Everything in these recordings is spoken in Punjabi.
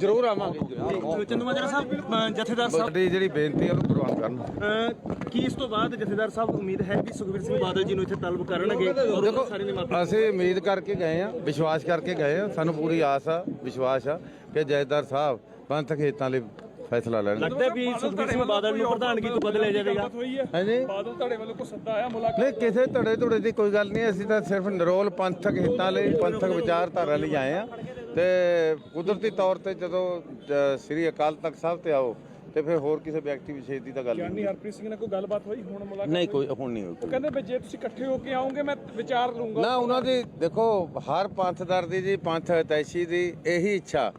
ਜ਼ਰੂਰ ਆਵਾਂਗੇ ਜ਼ਰੂਰ। ਚੰਦੂ ਮਾਜਰਾ ਸਾਹਿਬ ਅ, ਜਥੇਦਾਰ ਸਾਹਿਬ ਸਾਡੀ ਜਿਹੜੀ ਬੇਨਤੀ ਹੈ ਉਹਨੂੰ ਪ੍ਰਵਾਨ ਕਰਨ। ਅ, ਕੀ ਇਸ ਤੋਂ ਬਾਅਦ ਜਥੇਦਾਰ ਸਾਹਿਬ ਉਮੀਦ ਹੈ ਕਿ ਸੁਖਬੀਰ ਸਿੰਘ ਬਾਦਲ ਜੀ ਨੂੰ ਇੱਥੇ ਤਲਬ ਕਰਨਗੇ? ਔਰ ਦੇਖੋ ਸਾਰੇ ਨੇ ਮਾਫੀ ਅਸੀਂ ਉਮੀਦ ਕਰਕੇ ਗਏ ਆ ਵਿਸ਼ਵਾਸ ਕਰਕੇ ਗਏ ਆ। ਸਾਨੂੰ ਪੂਰੀ ਆਸ ਆ ਵਿਸ਼ਵਾਸ ਆ ਕਿ ਜੈਦਾਰ ਸਾਹਿਬ ਪੰਥਕ ਹਿੱਤਾਂ ਲਈ ਫੈਸਲਾ ਲੈਣਗੇ। ਲੱਗਦਾ ਹੈ ਵੀ ਸੁਖਬੀਰ ਸਿੰਘ ਬਾਦਲ ਨੂੰ ਪ੍ਰਧਾਨਗੀ ਤੋਂ ਬਦਲਿਆ ਜਾਵੇਗਾ। ਹਾਂਜੀ। ਬਾਦਲ ਤੁਹਾਡੇ ਵੱਲੋਂ ਕੋਈ ਸੱਦਾ ਆਇਆ ਮੁਲਾਕਾਤ ਨਹੀਂ ਕਿਸੇ ਧੜੇ ਧੁੜੇ ਦੀ ਕੋਈ ਗੱਲ ਨਹੀਂ ਅਸੀਂ ਤਾਂ ਸਿਰਫ ਨਿਰੋਲ ਪੰਥਕ ਹਿੱਤਾਂ ਲਈ ਪੰਥਕ ਵਿਚਾਰਧਾਰਾ ਲਈ ਆਏ ਆ। ਤੇ ਕੁਦਰਤੀ ਤੌਰ ਤੇ ਜਦੋਂ ਸ੍ਰੀ ਅਕਾਲ ਤਖਤ ਸਾਹਿਬ ਤੇ ਆਓ ਤੇ ਫਿਰ ਹੋਰ ਕਿਸੇ ਵਿਅਕਤੀ ਵਿਸ਼ੇਸ਼ ਦੀ ਤਾਂ ਗੱਲ ਗਿਆਨੀ ਨਹੀਂ ਹਰਪ੍ਰੀਤ ਸਿੰਘ ਨਾਲ ਕੋਈ ਗੱਲਬਾਤ ਹੋਈ? ਹੁਣ ਮੁਲਾਕਾਤ ਨਹੀਂ ਕੋਈ ਹੁਣ ਨਹੀਂ ਹੋਈ ਉਹ ਕਹਿੰਦੇ ਵੀ ਜੇ ਤੁਸੀਂ ਇਕੱਠੇ ਹੋ ਕੇ ਆਓਗੇ ਮੈਂ ਵਿਚਾਰ ਲੂੰਗਾ ਨਾ ਉਹਨਾਂ ਦੀ ਦੇਖੋ ਹਰ ਪੰਥਦਰ ਦੀ ਜੀ ਪੰਥ ਹਿਤੈਸ਼ੀ ਦੀ ਇਹੀ ਇੱਛਾ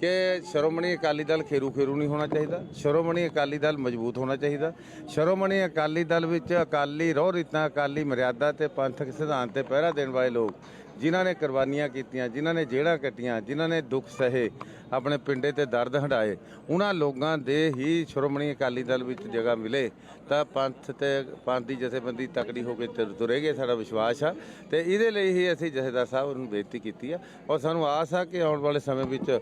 ਕਿ ਸ਼੍ਰੋਮਣੀ ਅਕਾਲੀ ਦਲ ਖੇਰੂ ਖੇਰੂ ਨਹੀਂ ਹੋਣਾ ਚਾਹੀਦਾ ਸ਼੍ਰੋਮਣੀ ਅਕਾਲੀ ਦਲ ਮਜ਼ਬੂਤ ਹੋਣਾ ਚਾਹੀਦਾ ਸ਼੍ਰੋਮਣੀ ਅਕਾਲੀ ਦਲ ਵਿੱਚ ਅਕਾਲੀ ਰੋਹ ਰੀਤਾਂ ਅਕਾਲੀ ਮਰਿਆਦਾ ਤੇ ਪੰਥਕ ਸਿਧਾਂਤ ਤੇ ਪਹਿਰਾ ਦੇਣ ਵਾਲੇ ਲੋਕ ਜਿਨ੍ਹਾਂ ਨੇ ਕੁਰਬਾਨੀਆਂ ਕੀਤੀਆਂ, ਜਿਨ੍ਹਾਂ ਨੇ ਜੇੜਾਂ ਕੱਟੀਆਂ, ਜਿਨ੍ਹਾਂ ਨੇ ਦੁੱਖ ਸਹੇ, ਆਪਣੇ ਪਿੰਡੇ ਤੇ ਦਰਦ ਹਟਾਏ ਉਹਨਾਂ ਲੋਕਾਂ ਦੇ ਹੀ ਸ਼੍ਰੋਮਣੀ ਅਕਾਲੀ ਦਲ ਵਿੱਚ ਜਗ੍ਹਾ ਮਿਲੇ। ਤਾਂ ਪੰਥ ਤੇ ਪੰਥ ਦੀ ਜਥੇਬੰਦੀ ਤਕੜੀ ਹੋ ਕੇ ਤੁਰੇਗੀ ਸਾਡਾ ਵਿਸ਼ਵਾਸ ਆ। ਤੇ ਇਹਦੇ ਲਈ ਹੀ ਅਸੀਂ ਜਥੇਦਾਰ ਸਾਹਿਬ ਨੂੰ ਬੇਨਤੀ ਕੀਤੀ ਆ। ਔਰ ਸਾਨੂੰ ਆਸ ਆ ਕਿ ਆਉਣ ਵਾਲੇ ਸਮੇਂ ਵਿੱਚ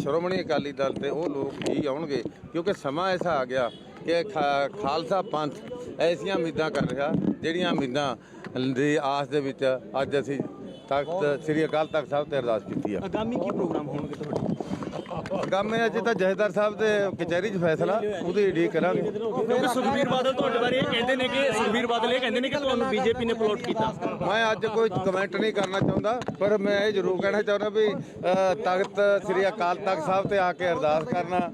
ਸ਼੍ਰੋਮਣੀ ਅਕਾਲੀ ਦਲ ਤੇ ਉਹ ਲੋਕ ਹੀ ਆਉਣਗੇ। ਕਿਉਂਕਿ ਸਮਾਂ ਐਸਾ ਆ ਗਿਆ ਕਿ ਖਾ- ਖਾਲਸਾ ਪੰਥ ਐਸੀਆਂ ਉਮੀਦਾਂ ਕਰ ਰਿਹਾ, ਜਿਹੜੀਆਂ ਉਮੀਦਾਂ ਦੀ ਆਸ ਦੇ ਵਿੱਚ ਅੱਜ ਅਸੀਂ ਤਖਤ ਸ੍ਰੀ ਅਕਾਲ ਤਖਤ ਸਾਹਿਬ ਤੇ ਅਰਦਾਸ ਕੀਤੀ ਆ। ਆਗਾਮੀ ਕੀ ਪ੍ਰੋਗਰਾਮ ਹੋਣਗੇ ਤੁਹਾਡੇ? ਕੰਮ ਇਹ ਅੱਜ ਤਾਂ ਜਥੇਦਾਰ ਸਾਹਿਬ ਦੇ ਕਚਹਿਰੀ 'ਚ ਫੈਸਲਾ ਉਹਦੀ ਉਡੀਕ ਕਰਾਂਗੇ। ਕਿਉਂਕਿ ਸੁਖਬੀਰ ਬਾਦਲ ਤੁਹਾਡੇ ਬਾਰੇ ਇਹ ਕਹਿੰਦੇ ਨੇ ਕਿ ਸੁਖਬੀਰ ਬਾਦਲ ਇਹ ਕਹਿੰਦੇ ਨੇ ਕਿ ਤੁਹਾਨੂੰ ਬੀਜੇਪੀ ਨੇ ਪਲੋਟ ਕੀਤਾ। ਮੈਂ ਅੱਜ ਕੋਈ ਕਮੈਂਟ ਨਹੀਂ ਕਰਨਾ ਚਾਹੁੰਦਾ ਪਰ ਮੈਂ ਇਹ ਜ਼ਰੂਰ ਕਹਿਣਾ ਚਾਹੁੰਦਾ ਵੀ ਤਖਤ ਸ੍ਰੀ ਅਕਾਲ ਤਖਤ ਸਾਹਿਬ ਤੇ ਆ ਕੇ ਅਰਦਾਸ ਕਰਨਾ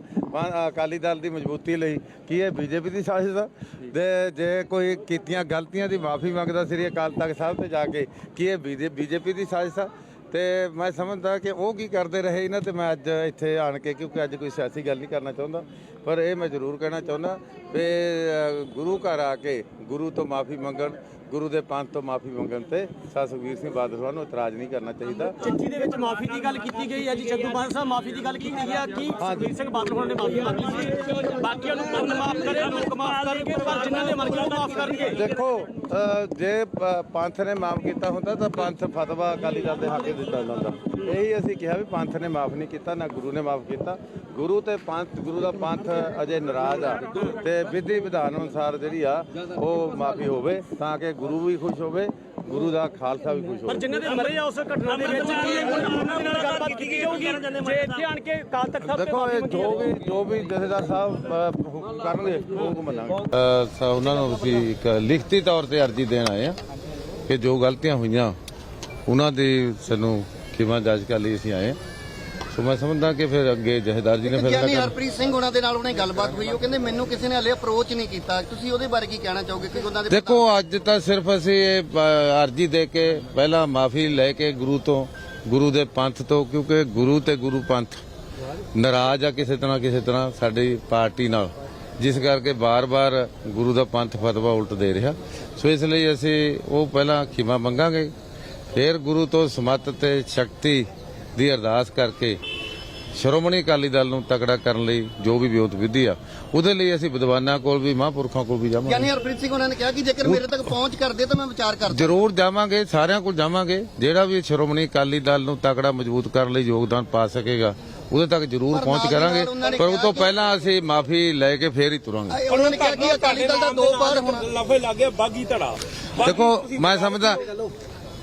ਅਕਾਲੀ ਦਲ ਦੀ ਮਜ਼ਬੂਤੀ ਲਈ ਕੀ ਇਹ ਬੀਜੇਪੀ ਦੀ ਸਾਜ਼ਿਸ਼ ਆ। ਤੇ ਜੇ ਕੋਈ ਕੀਤੀਆਂ ਗਲਤੀਆਂ ਦੀ ਮਾਫੀ ਮੰਗਦਾ ਸ੍ਰੀ ਅਕਾਲ ਤਖਤ ਸਾਹਿਬ ਤੇ ਜਾ ਕੇ ਕੀ ਇਹ ਬੀਜੇਪੀ ਦੀ ਸਾਜ਼ਿਸ਼ ਆ। ਤੇ ਮੈਂ ਸਮਝਦਾ ਕਿ ਉਹ ਕੀ ਕਰਦੇ ਰਹੇ ਇਹਨਾਂ ਤੇ ਮੈਂ ਅੱਜ ਇੱਥੇ ਆਣ ਕੇ, ਕਿਉਂਕਿ ਅੱਜ ਕੋਈ ਸਿਆਸੀ ਗੱਲ ਨਹੀਂ ਕਰਨਾ ਚਾਹੁੰਦਾ, ਪਰ ਇਹ ਮੈਂ ਜ਼ਰੂਰ ਕਹਿਣਾ ਚਾਹੁੰਦਾ ਅ, ਗੁਰੂ ਘਰ ਆ ਕੇ ਗੁਰੂ ਤੋਂ ਮਾਫੀ ਮੰਗਣ ਗੁਰੂ ਦੇ ਪੰਥ ਤੋਂ ਮਾਫੀ ਮੰਗਣ ਤੇ ਸਾ ਸੁਖਬੀਰ ਸਿੰਘ ਬਾਦਲ ਸਾਹਿਬ ਨੂੰ ਇਤਰਾਜ਼ ਨਹੀਂ ਕਰਨਾ ਚਾਹੀਦਾ। ਚਿੱਠੀ ਦੇ ਵਿੱਚ ਮਾਫੀ ਦੀ ਗੱਲ ਕੀਤੀ ਗਈ ਹੈ ਜੀ ਚੰਦੂ ਮਾਜਰਾ ਸਾਹਿਬ ਮਾਫੀ ਦੀ ਗੱਲ ਕੀਤੀ ਗਈ ਹੈ ਕਿ ਸੁਖਬੀਰ ਸਿੰਘ ਬਾਦਲ ਹੋਣਾ ਨੇ ਮਾਫੀ ਮੰਗੀ ਸੀ? ਬਾਕੀਆਂ ਨੂੰ ਪੰਨ ਮਾਫ ਕਰੇ ਲੋਕ ਮਾਫ ਕਰਨਗੇ ਪਰ ਜਿਨ੍ਹਾਂ ਨੇ ਮੰਗੀ ਉਹ ਮਾਫ ਕਰਨਗੇ। ਦੇਖੋ ਜੇ ਪੰਥ ਨੇ ਮਾਫ ਕੀਤਾ ਹੁੰਦਾ ਤਾਂ ਪੰਥ ਫਤਵਾ ਅਕਾਲੀ ਦਲ ਦੇ ਹੱਕ ਦਿੱਤਾ ਜਾਂਦਾ ਇਹੀ ਅਸੀਂ ਕਿਹਾ ਵੀ ਪੰਥ ਨੇ ਮਾਫ ਨਹੀਂ ਕੀਤਾ ਨਾ ਗੁਰੂ ਨੇ ਮਾਫ ਕੀਤਾ। ਗੁਰੂ ਤੇ ਪੰਥ ਗੁਰੂ ਦਾ ਪੰਥ ਅਜੇ ਨਾਰਾਜ਼ ਆ। ਤੇ ਵਿਧੀ ਵਿਧਾਨ ਅਨੁਸਾਰ ਜਿਹੜੀ ਆ ਉਹ ਮਾਫੀ ਹੋਵੇ ਤਾਂ ਕਿ ਗੁਰੂ ਵੀ ਖੁਸ਼ ਹੋਵੇ ਗੁਰੂ ਦਾ ਖਾਲਸਾ ਵੀ ਖੁਸ਼ ਪਰ ਹੋਵੇ ਜਿਨ੍ਹਾਂ ਦੇ ਮਰੇ ਆ ਉਸ ਘਟਨਾ ਦੇ ਵਿੱਚ ਕੀ ਉਹਨਾਂ ਨਾਲ ਗੱਲਬਾਤ ਕੀਤੀ ਜਾਊਗੀ? ਜੇ ਇੱਥੇ ਆਣ ਕੇ ਕਾਲ ਤੱਕ ਸਾਹਿਬ ਦੇਖੋ ਇਹ ਜੋ ਵੀ ਜੋ ਵੀ ਜਥੇਦਾਰ ਸਾਹਿਬ ਹੁਕਮ ਕਰਨਗੇ ਉਹ ਹੁਕਮ ਮੰਨਾਂਗੇ। ਉਹਨਾਂ ਨੂੰ ਅਸੀਂ ਇੱਕ ਲਿਖਤੀ ਤੌਰ ਤੇ ਅਰਜ਼ੀ ਦੇਣ ਆਏ ਆ ਕਿ ਜੋ ਗਲਤੀਆਂ ਹੋਈਆਂ ਉਹਨਾਂ ਦੀ ਸਾਨੂੰ ਖਿਮਾ ਜਾਚ ਕਰ ਲਈ ਅਸੀਂ ਆਏ ਹਾਂ। ਸੋ ਮੈਂ ਸਮਝਦਾ ਕਿ ਫਿਰ ਅੱਗੇ ਜਥੇਦਾਰ ਜੀ ਨੇ ਫੈਸਲਾ ਗਿਆਨੀ ਕਰਨਾ ਹਰਪ੍ਰੀਤ ਸਿੰਘ ਉਹਨਾਂ ਦੇ ਨਾਲ ਉਹਨੇ ਗੱਲਬਾਤ ਹੋਈ ਉਹ ਕਹਿੰਦੇ ਮੈਨੂੰ ਕਿਸੇ ਨੇ ਹਲੇ ਅਪਰੋਚ ਨਹੀਂ ਕੀਤਾ। ਤੁਸੀਂ ਉਹਦੇ ਬਾਰੇ ਕੀ ਕਹਿਣਾ ਚਾਹੋਗੇ? ਕਿ ਉਹਨਾਂ ਦੇ ਦੇਖੋ ਅੱਜ ਤਾਂ ਸਿਰਫ ਅਸੀਂ ਇਹ ਅ, ਅਰਜ਼ੀ ਦੇ ਕੇ ਪਹਿਲਾਂ ਮਾਫੀ ਲੈ ਕੇ ਗੁਰੂ ਤੋਂ ਗੁਰੂ ਦੇ ਪੰਥ ਤੋਂ ਕਿਉਂਕਿ ਗੁਰੂ ਤੇ ਗੁਰੂ ਪੰਥ ਨਾਰਾਜ਼ ਆ ਕਿਸੇ ਤਰ੍ਹਾਂ ਕਿਸੇ ਤਰ੍ਹਾਂ ਸਾਡੀ ਪਾਰਟੀ ਨਾਲ ਜਿਸ ਕਰਕੇ ਬਾਰ-ਬਾਰ ਗੁਰੂ ਦਾ ਪੰਥ ਫਤਵਾ ਉਲਟ ਦੇ ਰਿਹਾ। ਸੋ ਇਸ ਲਈ ਅਸੀਂ ਉਹ ਪਹਿਲਾਂ ਖਿਮਾ ਮੰਗਾਂਗੇ। ਫਿਰ ਗੁਰੂ ਤੋਂ ਸਮਤ ਤੇ ਸ਼ਕਤੀ ਦੀ ਅਰਦਾਸ ਕਰਕੇ ਸ਼੍ਰੋਮਣੀ ਅਕਾਲੀ ਦਲ ਨੂੰ ਤਕੜਾ ਕਰਨ ਲਈ ਜੋ ਵੀ ਵਿਉਂਤ ਵਿਧੀ ਆ ਉਹਦੇ ਲਈ ਅਸੀਂ ਵਿਦਵਾਨਾਂ ਕੋਲ ਵੀ ਮਹਾਂਪੁਰਖਾਂ ਕੋਲ ਵੀ ਜਾਵਾਂਗੇ। ਗਿਆਨੀ ਹਰਪ੍ਰੀਤ ਸਿੰਘ ਉਹਨਾਂ ਨੇ ਕਿਹਾ ਕਿ ਜੇਕਰ ਮੇਰੇ ਤੱਕ ਪਹੁੰਚ ਕਰਦੇ ਤਾਂ ਮੈਂ ਵਿਚਾਰ ਕਰਦਾ। ਜ਼ਰੂਰ ਜਾਵਾਂਗੇ ਸਾਰਿਆਂ ਕੋਲ ਜਾਵਾਂਗੇ। ਜਿਹੜਾ ਵੀ ਸ਼੍ਰੋਮਣੀ ਅਕਾਲੀ ਦਲ ਨੂੰ ਤਕੜਾ ਮਜ਼ਬੂਤ ਕਰਨ ਲਈ ਯੋਗਦਾਨ ਪਾ ਸਕੇਗਾ ਉਹਦੇ ਤੱਕ ਜ਼ਰੂਰ ਪਹੁੰਚ ਕਰਾਂਗੇ। ਪਰ ਉਹ ਤੋਂ ਪਹਿਲਾਂ ਅਸੀਂ ਮਾਫੀ ਲੈ ਕੇ ਫੇਰ ਹੀ ਤੁਰਾਂਗੇ। ਉਹਨਾਂ ਨੇ ਕਿਹਾ ਕਿ ਅਕਾਲੀ ਦਲ ਦਾ ਦੋ ਪਾਰ ਹੋਣਾ। ਲਫੇ ਲੱਗੇ ਬਾਗੀ ਧੜਾ। ਦੇਖੋ ਮੈਂ ਸਮਝਦਾ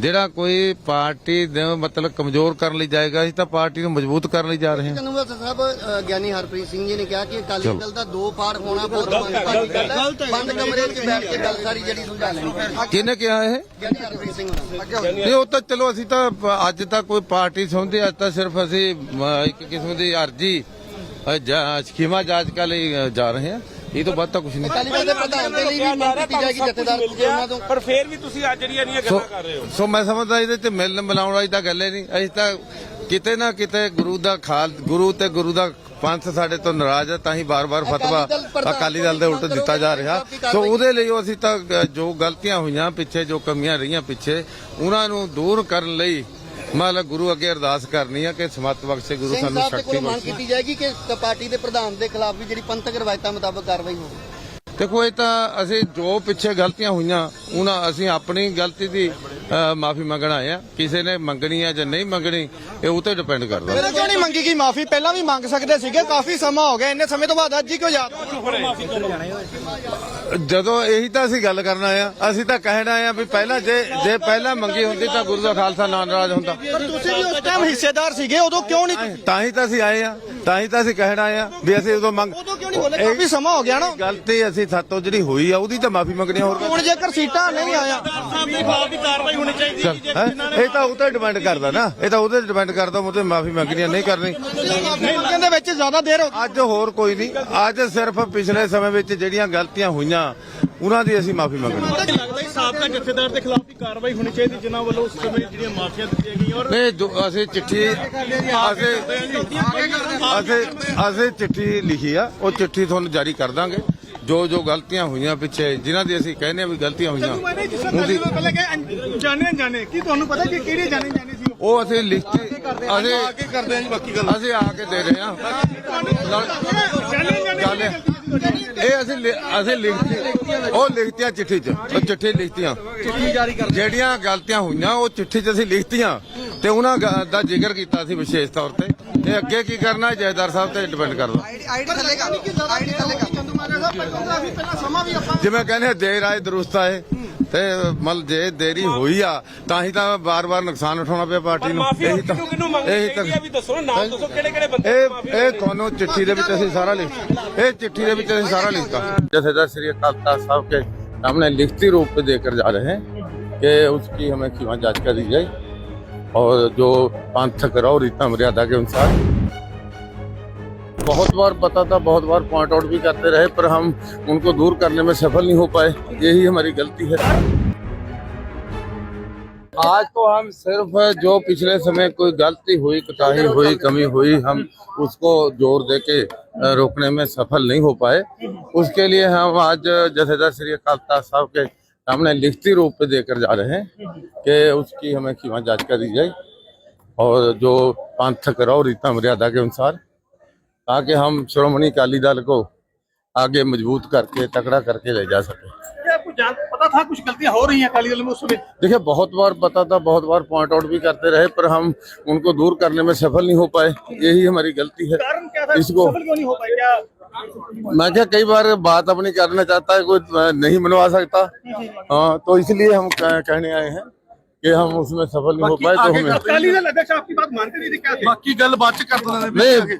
ਜਿਹੜਾ ਕੋਈ ਪਾਰਟੀ ਦੇ ਮਤਲਬ ਕਮਜ਼ੋਰ ਕਰਨ ਲਈ ਜਾਏਗਾ ਅਸੀਂ ਤਾਂ ਪਾਰਟੀ ਨੂੰ ਮਜ਼ਬੂਤ ਕਰਨ ਲਈ ਜਾ ਰਹੇ ਹਾਂ। ਕਨੂਆ ਸਾਹਿਬ ਅ, ਗਿਆਨੀ ਹਰਪ੍ਰੀਤ ਸਿੰਘ ਜੀ ਨੇ ਕਿਹਾ ਕਿ ਅਕਾਲੀ ਦਲ ਦਾ ਦੋ ਪਾਰ ਹੋਣਾ ਬਹੁਤ ਗਲਤ ਹੈ। ਬੰਦ ਕਮਰੇ 'ਚ ਬੈਠ ਕੇ ਗੱਲ ਸਾਰੀ ਜਿਹੜੀ ਸੁਲਝਾ ਲੈਣੀ ਕਿਹਨੇ ਕਿਹਾ ਇਹ? ਗਿਆਨੀ ਹਰਪ੍ਰੀਤ ਸਿੰਘ ਹੋਣਾ। ਨਹੀਂ ਉਹ ਤਾਂ ਚਲੋ ਅਸੀਂ ਤਾਂ ਪ- ਅੱਜ ਤਾਂ ਕੋਈ ਪਾਰਟੀ ਸੁਣਦੇ ਅੱਜ ਤਾਂ ਸਿਰਫ ਅਸੀਂ ਇੱਕ ਕਿਸਮ ਦੀ ਅਰਜੀ ਅ, ਜਾ- ਜਾਂਚ ਕਰ ਲਈ ਅ, ਜਾ ਰਹੇ ਹਾਂ। ਇਹ ਤੋਂ ਬਾਅਦ ਤਾਂ ਕੁਝ ਨਹੀਂ। ਅਕਾਲੀ ਦਲ ਦੇ ਪ੍ਰਧਾਨ ਦੇ ਲਈ ਵੀ ਮੰਗ ਕੀਤੀ ਜਾਏਗੀ ਜਥੇਦਾਰ ਉਹਨਾਂ ਤੋਂ। ਪਰ ਫੇਰ ਵੀ ਤੁਸੀਂ ਅੱਜ ਜਿਹੜੀਆਂ ਗੱਲਾਂ ਕਰ ਰਹੇ ਹੋ। ਸੋ ਮੈਂ ਸਮਝਦਾ ਇਹਦੇ ਤੇ ਮਿਲਣ ਮਿਲਾਉਣ ਵਾਲੀ ਤਾਂ ਗੱਲ ਹੀ ਨਹੀਂ। ਅਸੀਂ ਤਾਂ ਕਿਤੇ ਨਾ ਕਿਤੇ ਗੁਰੂ ਦਾ ਖਾਲ ਗੁਰੂ ਤੇ ਗੁਰੂ ਦਾ ਪੰਥ ਸਾਡੇ ਤੋਂ ਨਾਰਾਜ਼ ਹੈ ਤਾਂ ਹੀ ਬਾਰ-ਬਾਰ ਫਤਵਾ ਅਕਾਲੀ ਦਲ ਦੇ ਉਲਟ ਦਿੱਤਾ ਜਾ ਰਿਹਾ। ਸੋ ਉਹਦੇ ਲਈ ਅਸੀਂ ਤਾਂ ਜੋ ਗਲਤੀਆਂ ਹੋਈਆਂ ਪਿੱਛੇ ਜੋ ਕਮੀਆਂ ਰਹੀਆਂ ਪਿੱਛੇ ਉਹਨਾਂ ਨੂੰ ਦੂਰ ਕਰਨ ਲਈ ਮਤਲਬ ਗੁਰੂ ਅੱਗੇ ਅਰਦਾਸ ਕਰਨੀ ਹੈ ਕਿ ਸਮਤ ਬਖਸ਼ੇ ਗੁਰੂ ਸਾਨੂੰ ਸ਼ਕਤੀ ਕੋਲੋਂ ਮੰਗ ਬਖਸ਼ੇ। ਕੀਤੀ ਜਾਏਗੀ ਕਿ ਕ- ਪਾਰਟੀ ਦੇ ਪ੍ਰਧਾਨ ਦੇ ਖਿਲਾਫ ਵੀ ਜਿਹੜੀ ਪੰਥਕ ਰਵਾਇਤਾਂ ਮੁਤਾਬਕ ਕਾਰਵਾਈ ਹੋਵੇ। ਦੇਖੋ ਇਹ ਤਾਂ ਅਸੀਂ ਜੋ ਪਿੱਛੇ ਗਲਤੀਆਂ ਹੋਈਆਂ ਉਹਨਾਂ ਅਸੀਂ ਆਪਣੀ ਗਲਤੀ ਦੀ ਮਾਫੀ ਮੰਗਣ ਆਏ ਆ। ਕਿਸੇ ਨੇ ਮੰਗਣੀ ਹੈ ਜਾਂ ਨਹੀਂ ਮੰਗਣੀ ਇਹ ਉਹ ਤੇ ਡਿਪੈਂਡ ਕਰਦਾ। ਫਿਰ ਕਿਉਂ ਨਹੀਂ ਮੰਗੀ ਗਈ ਮਾਫੀ? ਪਹਿਲਾਂ ਵੀ ਮੰਗ ਸਕਦੇ ਸੀਗੇ ਕਾਫੀ ਸਮਾਂ ਹੋ ਗਿਆ ਇੰਨੇ ਸਮੇਂ ਤੋਂ ਬਾਅਦ ਅੱਜ ਹੀ ਕਿਉਂ ਯਾਦ ਜਦੋਂ ਇਹੀ ਤਾਂ ਅਸੀਂ ਗੱਲ ਕਰਨ ਆਏ ਆ ਅਸੀਂ ਤਾਂ ਕਹਿਣ ਆਏ ਆ ਵੀ ਪਹਿਲਾਂ ਜੇ ਜੇ ਪਹਿਲਾਂ ਮੰਗੀ ਹੁੰਦੀ ਤਾਂ ਗੁਰੂ ਦਾ ਖਾਲਸਾ ਨਾ ਨਾਰਾਜ਼ ਹੁੰਦਾ। ਪਰ ਤੁਸੀਂ ਵੀ ਉਸ ਟਾਈਮ ਹਿੱਸੇਦਾਰ ਸੀਗੇ ਉਦੋਂ ਕਿਉਂ ਨਹੀਂ ਤਾਂ ਹੀ ਤਾਂ ਅਸੀਂ ਆਏ ਆ ਤਾਂ ਹੀ ਤਾਂ ਅਸੀਂ ਕਹਿਣ ਆਏ ਆ ਵੀ ਅਸੀਂ ਉਦੋਂ ਮੰਗ ਨਹੀਂ ਬੋਲੇ ਕਾਫੀ ਸਮਾਂ ਹੋ ਗਿਆ ਨਾ। ਗਲਤੀ ਅਸੀਂ ਸਾਤੋਂ ਜਿਹੜੀ ਹੋਈ ਆ ਉਹਦੀ ਤਾਂ ਮਾਫੀ ਮੰਗਣੀ ਆ, ਹੋਰ ਕੀ। ਹੁਣ ਜੇਕਰ ਸੀਟਾਂ ਨਹੀਂ ਆਇਆ। ਸਾਹਿਬ ਦੇ ਖਿਲਾਫ ਵੀ ਕਾਰਵਾਈ ਹੋਣੀ ਚਾਹੀਦੀ ਚੱਲ, ਹੈਂ? ਇਹ ਤਾਂ ਉਹ ਤੇ ਡਿਪੈਂਡ ਕਰਦਾ ਨਾ। ਇਹ ਤਾਂ ਉਹਦੇ ਡਿਪੈਂਡ ਕਰਦਾ ਮਾਫੀ ਮੰਗਣੀ ਆ, ਨਹੀਂ ਕਰਨੀ। ਮਾਫੀ ਮੰਗਣ ਦੇ ਵਿੱਚ ਜ਼ਿਆਦਾ ਦੇਰ ਹੋ ਅੱਜ ਹੋਰ ਕੋਈ ਨਹੀਂ। ਅੱਜ ਸਿਰਫ ਪਿਛਲੇ ਸਮੇਂ ਵਿੱਚ ਜਿਹੜੀਆਂ ਗਲਤੀਆਂ ਹੋਈਆਂ ਉਹਨਾਂ ਦੀ ਅਸੀਂ ਮਾਫੀ ਮੰਗਣੀ ਲੱਗਦਾ ਹੈ ਸਾਬਕਾ ਜਥੇਦਾਰ ਦੇ ਖਿਲਾਫ ਵੀ ਕਾਰਵਾਈ ਹੋਣੀ ਚਾਹੀਦੀ ਜਿਨ੍ਹਾਂ ਵੱਲੋਂ ਉਸ ਸਮੇਂ ਜਿਹੜੀਆਂ ਮਾਫੀਆਂ ਦਿੱਤੀਆਂ ਗਈਆਂ ਔਰ ਨਹੀਂ ਜੋ ਅਸੀਂ ਚਿੱਠੀ ਅਸੀਂ ਅਸੀਂ ਅਸੀਂ ਚਿੱਠੀ ਲਿਖੀ ਆ ਉਹ ਚਿੱਠੀ ਤੁਹਾਨੂੰ ਜਾਰੀ ਕਰ ਦਾਂਗੇ। ਜੋ ਜੋ ਗਲਤੀਆਂ ਹੋਈਆਂ ਪਿੱਛੇ ਜਿਨ੍ਹਾਂ ਦੀ ਅਸੀਂ ਕਹਿੰਦੇ ਆ ਵੀ ਗਲਤੀਆਂ ਹੋਈਆਂ। ਉਹਦੀ ਪਹਿਲੇ ਕਿ ਜਾਣੇ ਅਣਜਾਣੇ ਕੀ ਤੁਹਾਨੂੰ ਪਤਾ ਕਿ ਕਿਹੜੇ ਜਾਣੇ ਜਾਣੇ ਉਹ ਅਸੀਂ ਲਿਖਤੀ ਅਸੀਂ ਆ ਕੇ ਕਰਦੇ ਆ ਜੀ ਬਾਕੀ ਗੱਲ। ਅਸੀਂ ਆ ਕੇ ਦੇ ਰਹੇ ਹਾਂ। ਗੱਲ ਇਹ- ਅਸੀਂ ਲਿ- ਅਸੀਂ ਲਿਖਤੀ ਉਹ ਲਿਖਤੀਆਂ ਚਿੱਠੀ 'ਚ ਉਹ ਚਿੱਠੀ ਲਿਖਤੀਆਂ। ਜਿਹੜੀਆਂ ਗਲਤੀਆਂ ਹੋਈਆਂ ਉਹ ਚਿੱਠੀ 'ਚ ਅਸੀਂ ਲਿਖਤੀਆਂ। ਤੇ ਉਹਨਾਂ ਗ- ਦਾ ਜ਼ਿਕਰ ਕੀਤਾ ਸੀ ਵਿਸ਼ੇਸ਼ ਤੌਰ ਤੇ। ਇਹ ਅੱਗੇ ਕੀ ਕਰਨਾ ਹੈ ਜੈਦਾਰ ਸਾਹਿਬ ਤੇ ਡਿਪੈਂਡ ਕਰਦਾ ਆਈਡੀ ਥੱਲੇਗਾ ਆਈਡੀ ਥੱਲੇਗਾ ਚੰਦੂ ਮਾਜਰਾ ਸਾਹਿਬ ਪਹਿਲਾਂ ਕਾਫੀ ਪਹਿਲਾਂ ਸਮਾਂ ਵੀ ਆਪਾਂ ਜਿਵੇਂ ਕਹਿੰਦੇ ਆ, ਦੇਰ ਆਏ ਦਰੁਸਤ ਆਏ ਤੇ ਮਤਲਬ ਜੇ ਦੇਰੀ ਹੋਈ ਆ ਤਾਂ ਹੀ ਤਾਂ ਬਾਰ-ਬਾਰ ਨੁਕਸਾਨ ਉਠਾਉਣਾ ਪਿਆ ਪਾਰਟੀ ਨੂੰ ਮਾਫੀ ਇਹੀ ਤਾਂ ਕਿਉਂ ਕਿਹਨੂੰ ਮੰਗਣੀ ਇਹੀ ਚਾਹੀਦੀ ਆ ਵੀ ਦੱਸੋ ਨਾ ਨਾਮ ਦੱਸੋ ਕਿਹੜੇ ਕਿਹੜੇ ਬੰਦੇ ਇਹ ਇਹ ਤੁਹਾਨੂੰ चिट्ठी ਦੇ ਵਿੱਚ ਅਸੀਂ ਸਾਰਾ ਲਿਖ ਇਹ चिट्ठी ਦੇ ਵਿੱਚ ਅਸੀਂ ਸਾਰਾ लिखता जथेदार श्री अकाल तख्त साहब के सामने लिखती रूप में देकर जा रहे हैं कि उसकी हमें क्षमा जांच करी जाए और जो पांथक रहो रीता मर्यादा के अनुसार। बहुत बार पता था, बहुत बार पॉइंट आउट भी करते रहे, पर हम उनको दूर करने में सफल नहीं हो पाए। यही हमारी गलती है। आज तो हम सिर्फ़ जो पिछले समय कोई गलती हुई कोताही हुई, कमी हुई, हम उसको ज़ोर दे के रोकने में सफल नहीं हो पाए। उसके लिए हम आज जथेदार श्री अकाल साहब के सामने लिखती रूप में देकर जा रहे हैं कि उसकी हमें क्षमा जाँच करी जाए और जो पांथक रहो रीता मर्यादा के अनुसार ताकि हम श्रोमणी अकाली दल को आगे मज़बूत करके तकड़ा करके ले जा सके। आपको जान पता था कुछ गलतियाँ हो रही हैं अकाली दल में उस समय? देखिए बहुत बार पता था बहुत बार पॉइंट आउट भी करते रहे पर हम उनको दूर करने में सफल नहीं हो पाए। यही हमारी गलती है। कारण क्या था? इसको सफल क्यों नहीं हो पाए? क्या मैं क्या कई बार बात अपनी करना चाहता है कोई अ, नहीं मनवा सकता हाँ तो इसलिए हम कह- कहने आए हैं कि हम उसमें सफल नहीं हो पाए तो हमें अकाली दल अध्यक्ष आपकी बात मानते नहीं थे क्या थे? बाकी गल बात कर ਗਿਆਨੀ नहीं